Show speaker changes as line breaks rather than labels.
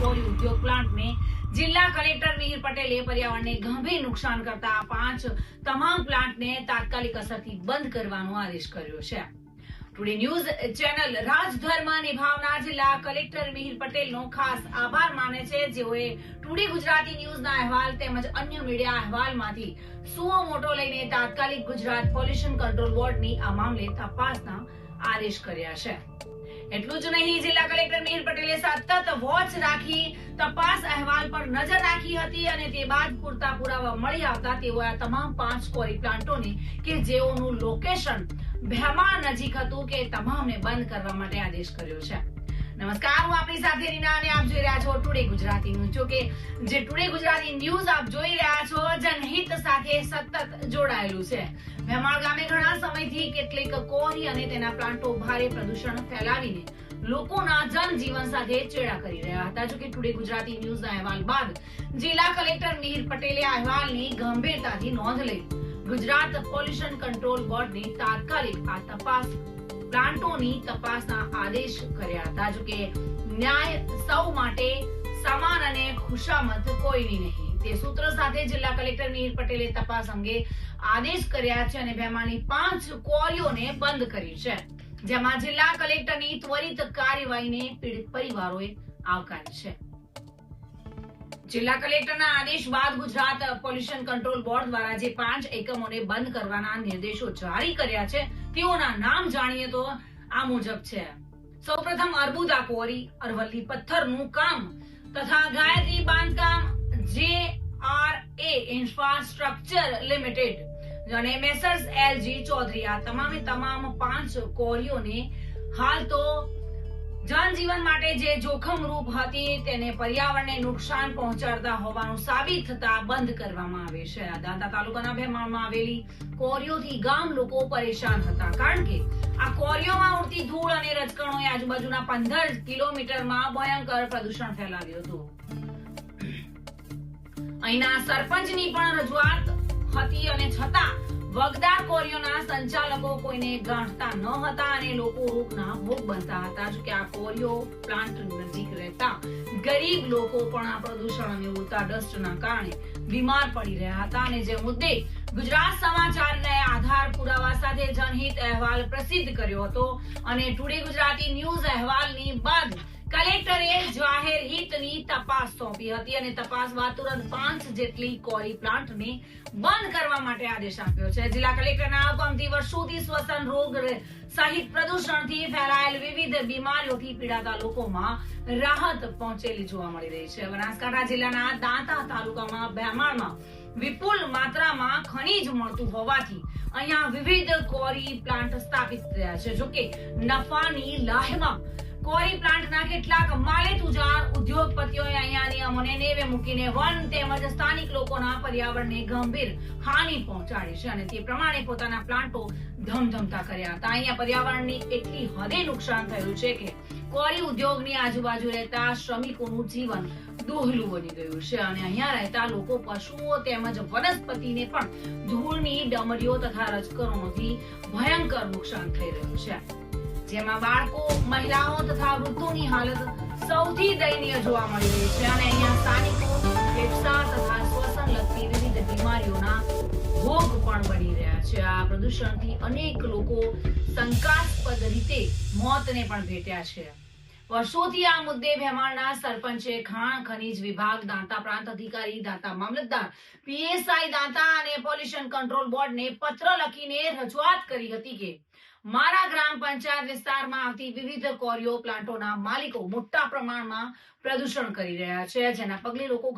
કોરી ઉદ્યોગ પ્લાન્ટને જિલ્લા કલેક્ટર મિહિર પટેલે પર્યાવરણને ગંભીર નુકસાન કરતા પાંચ તમામ પ્લાન્ટને તાત્કાલિક અસરથી બંધ કરવાનો આદેશ કર્યો છે. ટુડે ન્યૂઝ ચેનલ રાજધર્મ નિભાવના જિલ્લા કલેક્ટર મિહિર પટેલનો ખાસ આભાર માને છે. જેઓએ ટુડે ગુજરાતી ન્યૂઝના અહેવાલ તેમજ અન્ય મીડિયા અહેવાલમાંથી સુઓ મોટો લઈને તાત્કાલિક ગુજરાત પોલ્યુશન કંટ્રોલ બોર્ડની આ મામલે તપાસના આદેશ કર્યા છે. એટલું જ નહીં, જિલ્લા કલેક્ટર મિહિર પટેલે સતત વોચ રાખી, તપાસ અહેવાલ પર નજર રાખી હતી અને તે બાદ પૂરતા પુરાવા મળી આવતા તેઓએ આ તમામ પાંચ કોરી પ્લાન્ટોને કે જેઓનું લોકેશન ભેમા નજીક હતું કે તમામને બંધ કરવા માટે આદેશ કર્યો છે. નમસ્કાર, હું આપણી સાથે રીના અને આપ જોઈ રહ્યા છો ટુડે ગુજરાતી ન્યૂઝ જો કે જે ટુડે ગુજરાતી ન્યૂઝ આપ જોઈ રહ્યા છો, જનહિત સાથે સતત જોડાયેલું છે. ભેમાળ ગામે ઘણા કેટલીક કોરી અને તેના પ્લાન્ટો ભારે પ્રદૂષણ ફેલાવીને લોકોના જનજીવન સાથે ચેડા કરી રહ્યા હતા. જોકે ટુડે ગુજરાતી ન્યૂઝના અહેવાલ બાદ જિલ્લા કલેક્ટર મિહિર પટેલે અહેવાલની ગંભીરતાથી નોંધ લઈ ગુજરાત પોલ્યુશન કંટ્રોલ બોર્ડની તાત્કાલિક આ તપાસ, પ્લાન્ટોની તપાસના આદેશ કર્યા હતા. જોકે ન્યાય સૌ માટે સમાન અને ખુશામત કોઈની નહીં. તે સૂત્ર સાથે જિલ્લા કલેક્ટર મિહિર પટેલે તપાસ અંગે આદેશ કર્યા છે અને બેમાની પાંચ કોરીઓને બંધ કરી છે. જેમાં જિલ્લા કલેક્ટરની ત્વરિત કાર્યવાહીને પીડિત પરિવારોએ આવકારી છે. જિલ્લા કલેક્ટરના આદેશ બાદ ગુજરાત પોલ્યુશન કંટ્રોલ બોર્ડ દ્વારા જે પાંચ એકમોને બંધ કરવાના નિર્દેશો જારી કર્યા છે, તેઓના નામ જાણીએ તો આ મુજબ છે. સૌપ્રથમ અર્બુદા કોરી અરવલ્લી પથ્થરનું કામ તથા ગાયત્રી બાંધકામ J R A infrastructure limited અને મેસર્સ એલજી ચૌધરી આ તમામે તમામ પાંચ કોરીઓને હાલ તો જનજીવન માટે જે જોખમરૂપ હતી તેને પર્યાવરણને નુકસાન પહોંચાડતા હોવાનું સાબિત થતા બંધ કરવામાં આવે છે. દાંતા તાલુકાના ભેમાળમાં આવેલી કોરીઓથી ગામ લોકો પરેશાન હતા. કારણ કે આ કોરીઓમાં ઉડતી ધૂળ અને રજકણોએ આજુબાજુના પંદર કિલોમીટરમાં ભયંકર પ્રદૂષણ ફેલાવ્યું હતું. અહીંના સરપંચની પણ રજૂઆત હતી અને છતાં વગદાર કોરીઓના સંચાલકો કોઈને ગાંઠતા ન હતા અને લોકો રોગના ભોગ બનતા હતા. જો કે આ કોરીઓ પ્લાન્ટ નજીક રહેતા ગરીબ લોકો પણ આ પ્રદૂષણ અને ઉડતા ડસ્ટના કારણે બીમાર પડી રહ્યા હતા. અને જે મુદ્દે ગુજરાત સમાચારને આધાર પુરાવા સાથે જનહિત અહેવાલ પ્રસિદ્ધ કર્યો હતો. અને ટુડે ગુજરાતી ન્યૂઝ અહેવાલની બાદ જાહેર હિતની તપાસ સોંપી હતી અને તપાસ બાદ તુરંત પાંચ જેટલી કોરી પ્લાન્ટને બંધ કરવા માટે આદેશ આપ્યો છે. જિલ્લા કલેક્ટરના હુકમથી વર્ષોથી શ્વસન રોગ સહિત પ્રદૂષણથી ફેલાયેલ વિવિધ બીમારીઓથી પીડાતા લોકોમાં રાહત પહોંચેલી જોવા મળી રહી છે. બનાસકાંઠા જિલ્લાના દાંતા તાલુકામાં ભેમાળમાં વિપુલ માત્રામાં ખનીજ મળતું હોવાથી અહીંયા વિવિધ કોરી પ્લાન્ટ સ્થાપિત થયા છે. જોકે નફાની લાહેમાં કોરી પ્લાન્ટના કેટલાક માલેતુજાર ઉદ્યોગપતિઓએ અહીંયાની અમોને નેવે મૂકીને વન તેમજ સ્થાનિક લોકોના પર્યાવરણને ગંભીર હાનિ પહોંચાડી છે અને તે પ્રમાણે પોતાના પ્લાન્ટો ધમધમતા કર્યા હતા. અહીંયા પર્યાવરણની એટલી હદે નુકસાન થયું છે કે કોરી ઉદ્યોગની આજુબાજુ રહેતા શ્રમિકોનું જીવન દોહલું બની ગયું છે અને અહીંયા રહેતા લોકો પશુઓ તેમજ વનસ્પતિને પણ ધૂળની ડમરીઓ તથા રજકરણોથી ભયંકર નુકસાન થઈ રહ્યું છે. જેમાં બાળકો, મહિલાઓ તથા વૃદ્ધોની હાલત સૌથી દયનીય જોવા મળી રહી છે અને અહીંયા સ્થાનિકો, ફેફસા તથા શ્વસન લગતી વિવિધ બીમારીઓના ભોગ પણ બની રહ્યા છે. આ પ્રદૂષણથી અનેક લોકો શંકાસ્પદ રીતે મોતને પણ ભેટ્યા છે. વર્ષોથી આ મુદ્દે ભેમાળના સરપંચે ખાણ, ખનીજ વિભાગ, દાંતા પ્રાંત અધિકારી, દાંતા મામલતદાર, પીએસઆઈ દાંતા અને પોલ્યુશન કંટ્રોલ બોર્ડને પત્ર લખીને રજૂઆત કરી હતી કે મારા ગ્રામ પંચાયત વિસ્તારમાં આવતી વિવિધ કોરિયો પ્લાન્ટોના માલિકો મોટા પ્રમાણમાં પ્રદૂષણ કરી રહ્યા છે, જેના પગલે લોકો